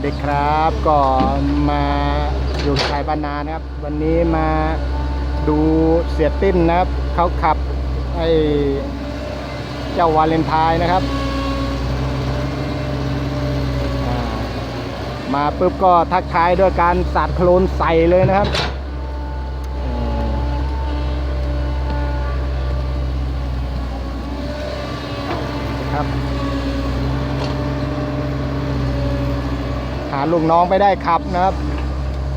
สดีครับก็มาอยู่ชายบ้านนานะครับ วันนี้มาดูเสียติ้นนะครับเขาขับไอ้เจ้าวาเลนไทน์นะครับ มาปุ๊บก็ทักทายด้วยการสาดโคลนใส่เลยนะครับครับ หาลูกน้องไม่ได้ขับนะครับ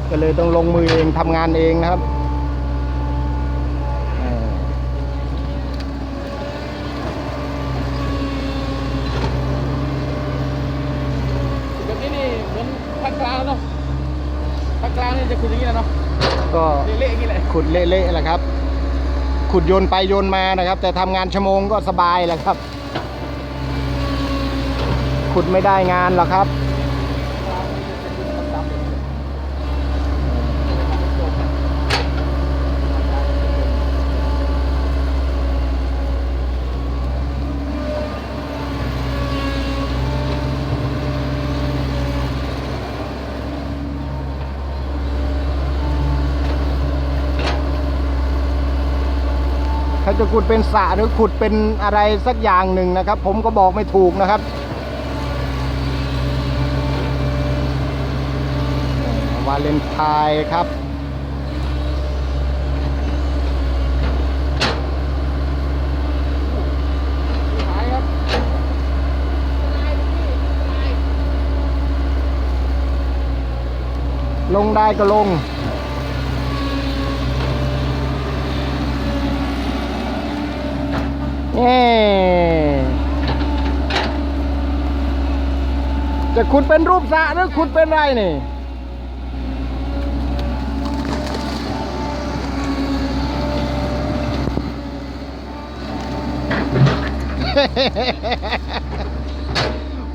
ก็เลยต้องลงมือเองทำงานเองนะครับเออแบบนี้นี่เหมือนภาคกลางแล้วเนาะภาคกลางนี่จะขุดอย่างนี้แหละเนาะก็เละๆอย่างนี้แหละขุดเละๆแหละครับ ขุดโยนไปโยนมานะครับ แต่ทำงานชั่วโมงก็สบายแหละครับ ขุดไม่ได้งานหรอกครับ ถ้าจะขุดเป็นสระหรือขุดเป็นอะไรสักอย่างหนึ่งนะครับ ผมก็บอกไม่ถูกนะครับวาเลนไทน์ครับหายครับลงได้ก็ลง เอ๊จะขุดเป็นรูปสระหรือขุดเป็นไรนี่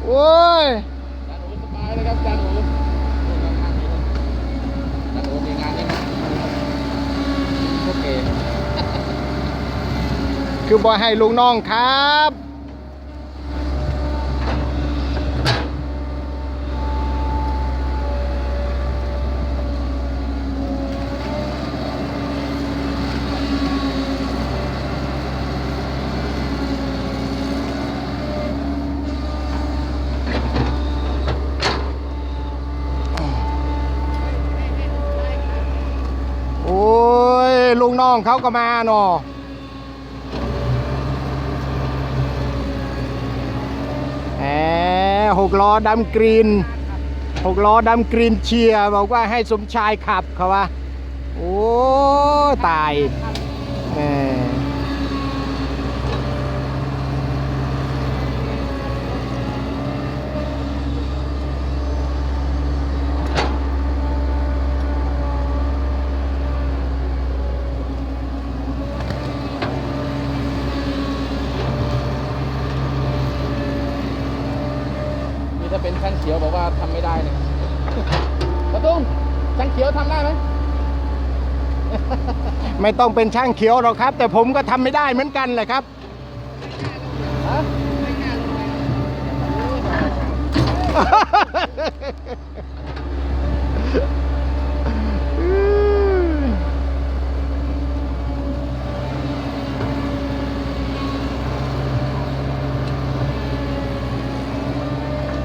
โอ้ยจานโอสบายเลยครับจานโอจานโอมีงานนี่โอเค คือบอยให้ลุงน้องครับ โอ้ยลุงน้องเขาก็มาเนาะ แหม หกล้อดำกรีนหกล้อดำกรีนเชียร์บอกว่าให้สมชายขับเขาว่า โอ้ ตายแหม นี่ถ้าเป็นช่างเขียวบอกว่าทำไม่ได้นะครับกระตุ้งช่างเขียวทำได้ไหมไม่ต้องเป็นช่างเขียวหรอกครับ แต่ผมก็ทำไม่ได้เหมือนกันแหละครับฮะ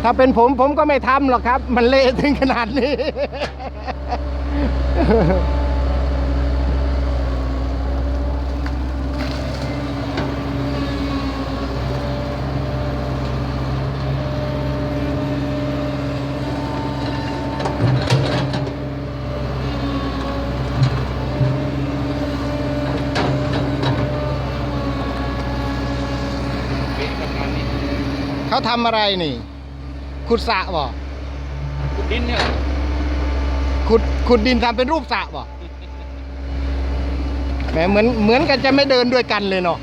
ถ้าเป็นผมผมก็ไม่ทำหรอกครับ มันเละถึงขนาดนี้เป๊ะกับงานนี้เขาทำอะไรนี่ ขุดสระบ่ขุดดินเนี่ยขุดขุดดินทำเป็นรูปสระบ่แหมเหมือนเหมือนกันจะไม่เดินด้วยกันเลยเนาะ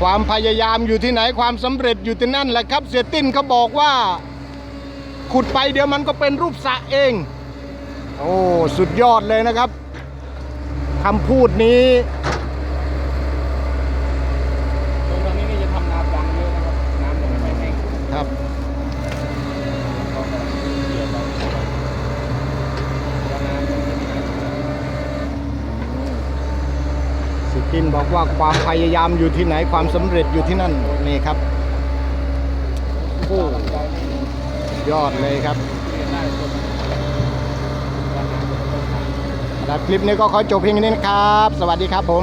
ความพยายามอยู่ที่ไหนความสำเร็จอยู่ที่นั่นแหละครับ เสียติ้นเขาบอกว่า ขุดไปเดี๋ยวมันก็เป็นรูปสระเอง โอ้สุดยอดเลยนะครับคำพูดนี้ตรงนี้นี่จะทำนาปลังเยอะนะครับน้ำลงไปแห้งครับก็กำลังเกี่ยวไปว่าน้ำมันจะมีน้ำสิตินบอกว่าความพยายามอยู่ที่ไหนความสำเร็จอยู่ที่นั่นนี่ครับโอ้ยอดเลยครับ แล้วคลิปนี้ก็ขอจบเพียงนี้นะครับ สวัสดีครับผม